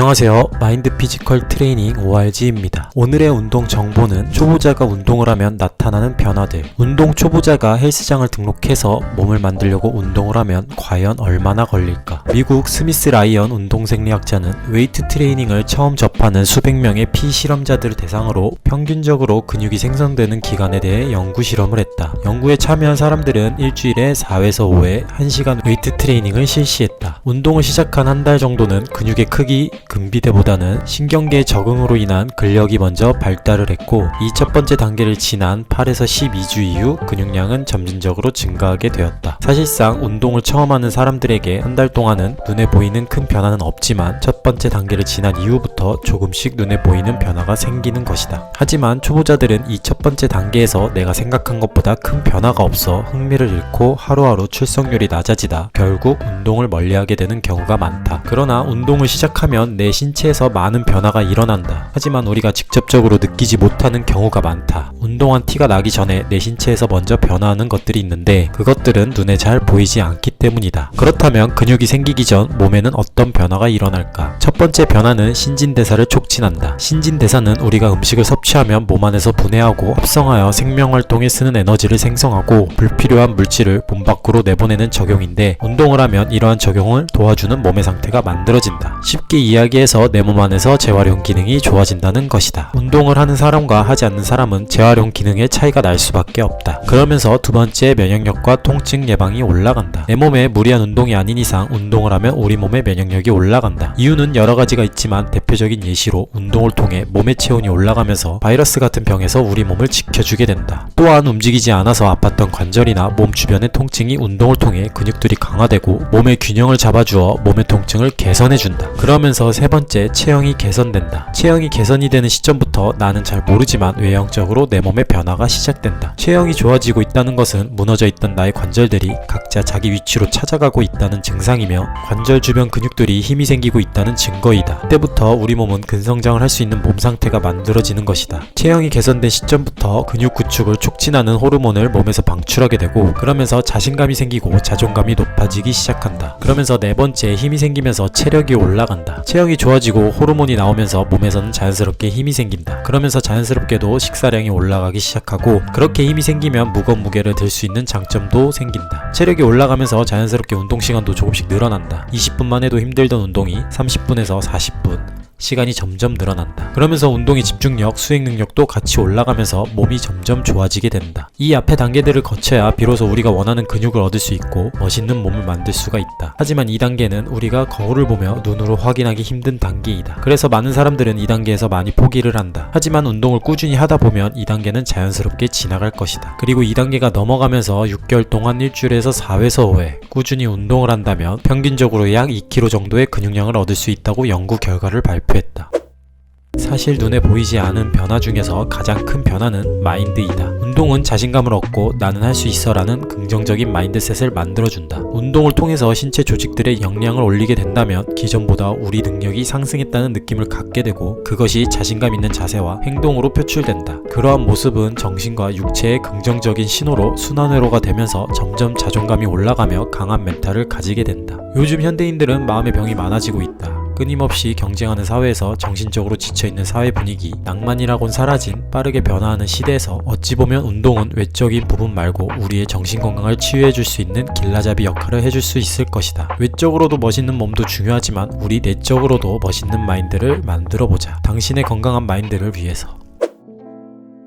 안녕하세요. 마인드 피지컬 트레이닝 ORG입니다. 오늘의 운동 정보는 초보자가 운동을 하면 나타나는 변화들. 운동 초보자가 헬스장을 등록해서 몸을 만들려고 운동을 하면 과연 얼마나 걸릴까? 미국 스미스 라이언 운동 생리학자는 웨이트 트레이닝을 처음 접하는 수백 명의 피실험자들을 대상으로 평균적으로 근육이 생성되는 기간에 대해 연구 실험을 했다. 연구에 참여한 사람들은 일주일에 4회에서 5회 1시간 웨이트 트레이닝을 실시했다. 운동을 시작한 한 달 정도는 근육의 크기, 근비대보다는 신경계의 적응으로 인한 근력이 먼저 발달을 했고 이 첫 번째 단계를 지난 8에서 12주 이후 근육량은 점진적으로 증가하게 되었다. 사실상 운동을 처음 하는 사람들에게 한 달 동안은 눈에 보이는 큰 변화는 없지만 첫 번째 단계를 지난 이후부터 조금씩 눈에 보이는 변화가 생기는 것이다. 하지만 초보자들은 이 첫 번째 단계에서 내가 생각한 것보다 큰 변화가 없어 흥미를 잃고 하루하루 출석률이 낮아지다 결국 운동을 멀리하게 되는 경우가 많다. 그러나 운동을 시작하면 내 신체에서 많은 변화가 일어난다. 하지만 우리가 직접적으로 느끼지 못하는 경우가 많다. 운동한 티가 나기 전에 내 신체에서 먼저 변화하는 것들이 있는데 그것들은 눈에 잘 보이지 않기 때문이다. 그렇다면 근육이 생기기 전 몸에는 어떤 변화가 일어날까? 첫 번째 변화는 신진대사를 촉진한다. 신진대사는 우리가 음식을 섭취하면 몸 안에서 분해하고 합성하여 생명활동에 쓰는 에너지를 생성하고 불필요한 물질을 몸 밖으로 내보내는 적용인데 운동을 하면 이러한 적용을 도와주는 몸의 상태가 만들어진다. 쉽게 이야기해서 내 몸 안에서 재활용 기능이 좋아진다는 것이다. 운동을 하는 사람과 하지 않는 사람은 재활용 기능의 차이가 날 수밖에 없다. 그러면서 두 번째 면역력과 통증 예방이 올라간다. 내몸 에 무리한 운동이 아닌 이상 운동을 하면 우리 몸의 면역력이 올라간다. 이유는 여러 가지가 있지만 대표적인 예시로 운동을 통해 몸의 체온이 올라가면서 바이러스 같은 병에서 우리 몸을 지켜주게 된다. 또한 움직이지 않아서 아팠던 관절이나 몸 주변의 통증이 운동을 통해 근육들이 강화되고 몸의 균형을 잡아주어 몸의 통증을 개선해준다. 그러면서 세 번째 체형이 개선된다. 체형이 개선이 되는 시점부터 나는 잘 모르지만 외형적으로 내 몸의 변화가 시작된다. 체형이 좋아지고 있다는 것은 무너져 있던 나의 관절들이 각자 자기 위치로 찾아가고 있다는 증상이며 관절 주변 근육들이 힘이 생기고 있다는 증거이다. 때부터 우리 몸은 근성장을 할 수 있는 몸 상태가 만들어지는 것이다. 체형이 개선된 시점부터 근육 구축을 촉진하는 호르몬을 몸에서 방출하게 되고 그러면서 자신감이 생기고 자존감이 높아지기 시작한다. 그러면서 네 번째 힘이 생기면서 체력이 올라간다. 체형이 좋아지고 호르몬이 나오면서 몸에서는 자연스럽게 힘이 생긴다. 그러면서 자연스럽게도 식사량이 올라가기 시작하고 그렇게 힘이 생기면 무거운 무게를 들 수 있는 장점도 생긴다. 체력이 올라가면서 자연스럽게 운동 시간도 조금씩 늘어난다. 20분만 해도 힘들던 운동이 30분에서 40분 시간이 점점 늘어난다. 그러면서 운동의 집중력, 수행 능력도 같이 올라가면서 몸이 점점 좋아지게 된다. 이 앞의 단계들을 거쳐야 비로소 우리가 원하는 근육을 얻을 수 있고 멋있는 몸을 만들 수가 있다. 하지만 이 단계는 우리가 거울을 보며 눈으로 확인하기 힘든 단계이다. 그래서 많은 사람들은 이 단계에서 많이 포기를 한다. 하지만 운동을 꾸준히 하다 보면 이 단계는 자연스럽게 지나갈 것이다. 그리고 이 단계가 넘어가면서 6개월 동안 일주일에서 4회에서 5회 꾸준히 운동을 한다면 평균적으로 약 2kg 정도의 근육량을 얻을 수 있다고 연구 결과를 발표했다. 사실 눈에 보이지 않은 변화 중에서 가장 큰 변화는 마인드이다. 운동은 자신감을 얻고 나는 할 수 있어 라는 긍정적인 마인드셋을 만들어준다. 운동을 통해서 신체 조직들의 역량을 올리게 된다면 기존보다 우리 능력이 상승했다는 느낌을 갖게 되고 그것이 자신감 있는 자세와 행동으로 표출된다. 그러한 모습은 정신과 육체의 긍정적인 신호로 순환회로가 되면서 점점 자존감이 올라가며 강한 멘탈을 가지게 된다. 요즘 현대인들은 마음의 병이 많아지고 있다. 끊임없이 경쟁하는 사회에서 정신적으로 지쳐있는 사회 분위기, 낭만이라곤 사라진 빠르게 변화하는 시대에서 어찌 보면 운동은 외적인 부분 말고 우리의 정신 건강을 치유해줄 수 있는 길라잡이 역할을 해줄 수 있을 것이다. 외적으로도 멋있는 몸도 중요하지만 우리 내적으로도 멋있는 마인드를 만들어보자. 당신의 건강한 마인드를 위해서.